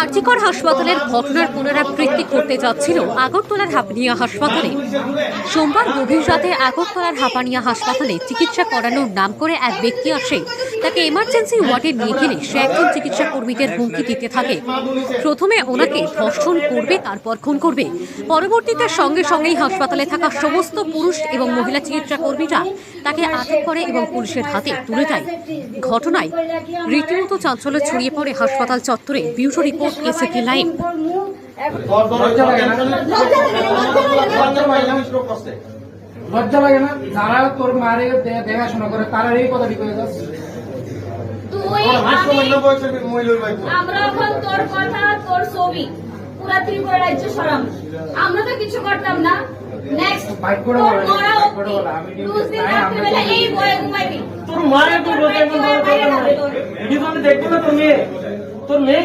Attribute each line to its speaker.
Speaker 1: আরজিকর হাসপাতালের ঘটনার পুনরাবৃত্তি করতে যাচ্ছিল আগরতলার হাপানিয়া হাসপাতালে। সোমবার গভীর রাতে আগরতলার হাপানিয়া হাসপাতালে চিকিৎসা করানোর নাম করে এক ব্যক্তি আসে। তাকে এমার্জেন্সি ওয়ার্ডে নিয়ে গেলে সে একজন চিকিৎসা কর্মীদের হুমকি দিতে থাকে। প্রথমে ওনাকে ধর্ষণ করবে, তারপর খুন করবে। পরবর্তীতে সঙ্গে সঙ্গেই হাসপাতালে থাকা সমস্ত পুরুষ এবং মহিলা চিকিৎসা কর্মীরা তাকে আটক করে এবং পুলিশের হাতে তুলে দেয়। ঘটনায় রীতিমতো চাঞ্চল্য ছড়িয়ে পড়ে হাসপাতাল চত্বরে। Bureau report S A K live.
Speaker 2: লজ্জা লাগে না? যারা তোর মারে দেখাশোনা করে, তারা এই কথা ঠিক যাচ্ছে
Speaker 3: আমরা এখন তোর কথা তোর ছবি পুরা ত্রিপুরা রাজ্য সরাম। আমরা তো কিছু করতাম না। নেক্সট তোর মরা রাত্রিবেলা এই বয়ে ঘুমাইবি।
Speaker 4: তোর মায়ের দেখব না তুমি তোর মেয়ে